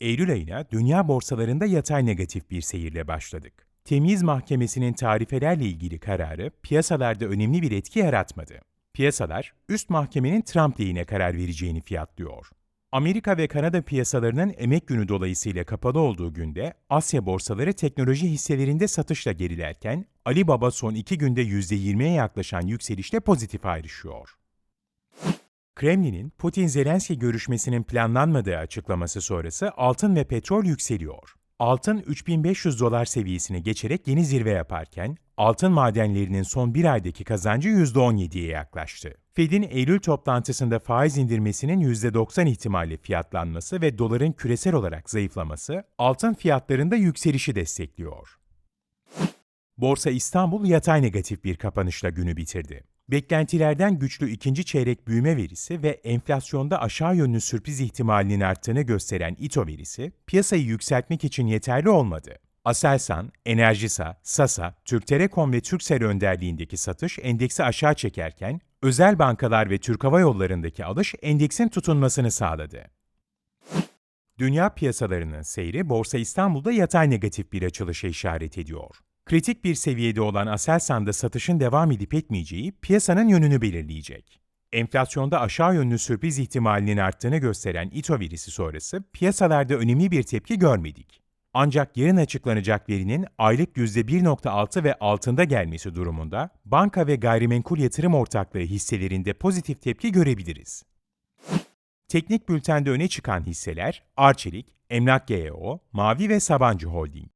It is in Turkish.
Eylül ayına dünya borsalarında yatay negatif bir seyirle başladık. Temyiz Mahkemesi'nin tarifelerle ilgili kararı piyasalarda önemli bir etki yaratmadı. Piyasalar, üst mahkemenin Trump lehine karar vereceğini fiyatlıyor. Amerika ve Kanada piyasalarının emek günü dolayısıyla kapalı olduğu günde Asya borsaları teknoloji hisselerinde satışla gerilerken Alibaba son iki günde %20'ye yaklaşan yükselişle pozitif ayrışıyor. Kremlin'in Putin-Zelenski görüşmesinin planlanmadığı açıklaması sonrası altın ve petrol yükseliyor. Altın 3500 dolar seviyesini geçerek yeni zirve yaparken, altın madenlerinin son bir aydaki kazancı %17'ye yaklaştı. Fed'in Eylül toplantısında faiz indirmesinin %90 ihtimalle fiyatlanması ve doların küresel olarak zayıflaması, altın fiyatlarında yükselişi destekliyor. Borsa İstanbul yatay negatif bir kapanışla günü bitirdi. Beklentilerden güçlü ikinci çeyrek büyüme verisi ve enflasyonda aşağı yönlü sürpriz ihtimalinin arttığını gösteren İTO verisi, piyasayı yükseltmek için yeterli olmadı. Aselsan, Enerjisa, Sasa, Türk Telekom ve Turkcell önderliğindeki satış endeksi aşağı çekerken, özel bankalar ve Türk Hava Yolları'ndaki alış endeksin tutunmasını sağladı. Dünya piyasalarının seyri Borsa İstanbul'da yatay negatif bir açılışa işaret ediyor. Kritik bir seviyede olan Aselsan'da satışın devam edip etmeyeceği piyasanın yönünü belirleyecek. Enflasyonda aşağı yönlü sürpriz ihtimalinin arttığını gösteren İTO verisi sonrası piyasalarda önemli bir tepki görmedik. Ancak yarın açıklanacak verinin aylık %1.6 ve altında gelmesi durumunda banka ve gayrimenkul yatırım ortaklığı hisselerinde pozitif tepki görebiliriz. Teknik bültende öne çıkan hisseler Arçelik, Emlak GEO, Mavi ve Sabancı Holding.